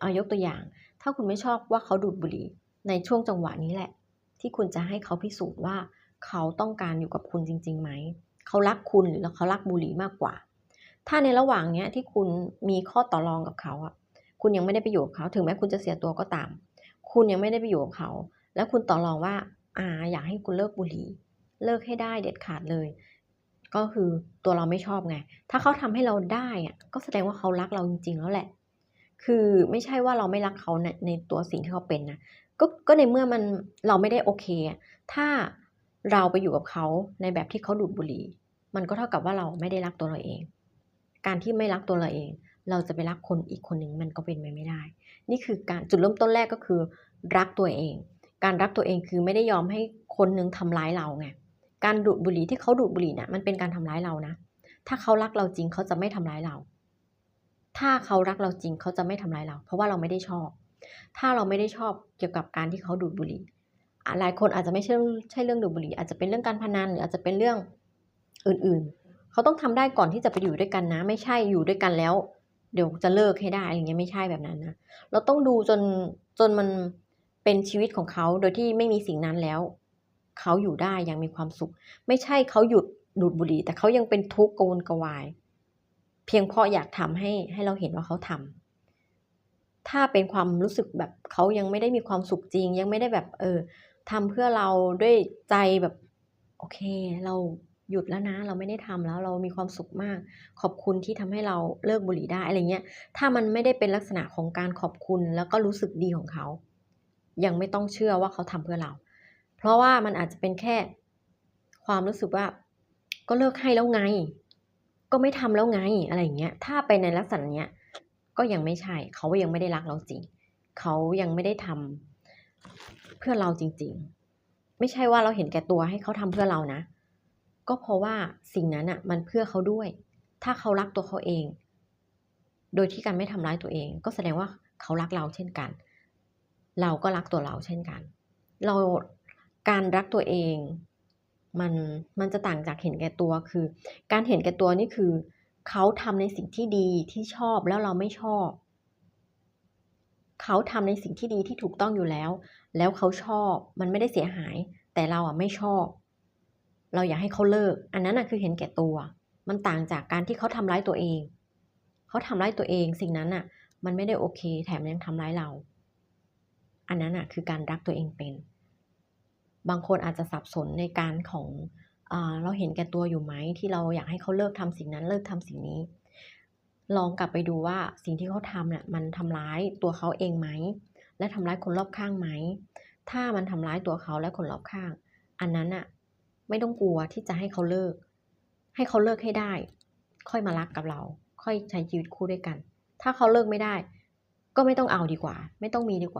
เอายกตัวอย่าง ถ้าคุณไม่ชอบว่าเขาดูดบุหรี่ในช่วงจังหวะนี้แหละ ที่คุณจะให้เขาพิสูจน์ว่า เขาต้องการอยู่กับคุณจริงๆไหม เขารักคุณหรือเขารักบุหรี่มากกว่า ถ้าในระหว่างเนี้ยที่คุณมีข้อต่อรองกับเขาอะคุณยังไม่ได้ไปอยู่กับเขา ถึงแม้คุณจะเสียตัวก็ตาม คุณยังไม่ได้ไปอยู่กับเขา แล้วคุณต่อรองว่าอ่าอยากให้คุณเลิกบุหรี่ เลิกให้ได้เด็ดขาดเลย ก็คือตัวเราไม่ชอบไง ถ้าเขาทำให้เราได้อะก็แสดงว่าเขารักเราจริงๆแล้วแหละ คือไม่ใช่ว่าเราไม่รักเขาในในตัวสิ่งที่เขาเป็นนะก็ก็ในเมื่อมันเราไม่ได้โอเค ถ้าเราไปอยู่กับเขาในแบบที่เขาดูดบุหรี่ มันก็เท่ากับว่าเราไม่ได้รักตัวเราเอง การที่ไม่รักตัวเราเอง เราจะไปรักคนอีกคนหนึ่งมันก็เป็นไปไม่ได้ นี่คือการจุดเริ่มต้นแรกก็คือ รักตัวเอง การรักตัวเองคือไม่ได้ยอมให้คนหนึงทำร้ายเราไง การดูดบุหรี่ที่เขาดูดบุหรี่น่ะมันเป็นการทำร้ายเรานะ ถ้าเขารักเราจริงเขาจะไม่ทำร้ายเรา ถ้าเขารักเราจริงเขาจะไม่ทำร้ายเรา เพราะว่าเราไม่ได้ชอบ ถ้าเราไม่ได้ชอบเกี่ยวกับการที่เขาดูดบุหรี่หลายคนอาจจะไม่ใช่ใช่เรื่องดูดบุหรี่ อาจจะเป็นเรื่องการพนันหรืออาจจะเป็นเรื่องอื่นๆ เขาต้องทำได้ก่อนที่จะไปอยู่ด้วยกันนะ ไม่ใช่อยู่ด้วยกันแล้ว เดี๋ยวจะเลิกให้ได้อะไรเงี้ยไม่ใช่แบบนั้นนะเราต้องดูจนจนมันเป็นชีวิตของเขาโดยที่ไม่มีสิ่งนั้นแล้ว เขาอยู่ได้อย่างมีความสุข ไม่ใช่เขาหยุดดูดบุหรี่ แต่เขายังเป็นทุกข์กวนกวาย เพียงเพราะอยากทำให้ให้เราเห็นว่าเขาทำถ้าเป็นความรู้สึกแบบเขายังไม่ได้มีความสุขจริง ยังไม่ได้แบบ เออทำเพื่อเราด้วยใจแบบ โอเค เราหยุดแล้วนะ เราไม่ได้ทำแล้วเรามีความสุขมาก ขอบคุณที่ทำให้เราเลิกบุหรี่ได้อะไรเงี้ย ถ้ามันไม่ได้เป็นลักษณะของการขอบคุณแล้วก็รู้สึกดีของเขา ยังไม่ต้องเชื่อว่าเขาทำเพื่อเรา เพราะว่ามันอาจจะเป็นแค่ความรู้สึกว่า ก็เลิกให้แล้วไง ก็ไม่ทำแล้วไงอะไรอย่างเงี้ย ถ้าไปในลักษณะเนี้ยก็ยังไม่ใช่ เขายังไม่ได้รักเราจริง เขายังไม่ได้ทำเพื่อเราจริง ๆ ไม่ใช่ว่าเราเห็นแก่ตัวให้เขาทำเพื่อเรานะ ก็เพราะว่าสิ่งนั้นอะ มันเพื่อเขาด้วย ถ้าเขารักตัวเขาเอง โดยที่การไม่ทำร้ายตัวเอง ก็แสดงว่าเขารักเราเช่นกัน เราก็รักตัวเราเช่นกัน เราการรักตัวเอง มันมันจะต่างจากเห็นแก่ตัวคือ การเห็นแก่ตัวนี่คือเขาทำในสิ่งที่ดีที่ชอบแล้วเราไม่ชอบ เขาทำในสิ่งที่ดีที่ถูกต้องอยู่แล้ว แล้วเขาชอบมันไม่ได้เสียหาย แต่เราอะไม่ชอบ เราอยากให้เขาเลิก อันนั้นอะคือเห็นแก่ตัว มันต่างจากการที่เขาทำร้ายตัวเอง เขาทำร้ายตัวเองสิ่งนั้นอะ มันไม่ได้โอเค แถมยังทำร้ายเรา อันนั้นอะคือการรักตัวเองเป็น บางคนอาจจะสับสนในการของอเราเห็นแก่ตัวอยู่ไหมที่เราอยากให้เขาเลิกทำสิ่งนั้นเลิกทำสิ่งนี้ ลองกลับไปดูว่าสิ่งที่เขาทำเนี่ยมันทำร้ายตัวเขาเองไหมและทำร้ายคนรอบข้างไหมถ้ามันทำร้ายตัวเขาและคนรอบข้าง อันนั้นอะไม่ต้องกลัวที่จะให้เขาเลิก ให้เขาเลิกให้ได้ ค่อยมารักกับเรา ค่อยใช้ชีวิตคู่ด้วยกัน ถ้าเขาเลิกไม่ได้ ก็ไม่ต้องเอาดีกว่า ไม่ต้องมีดีกว่า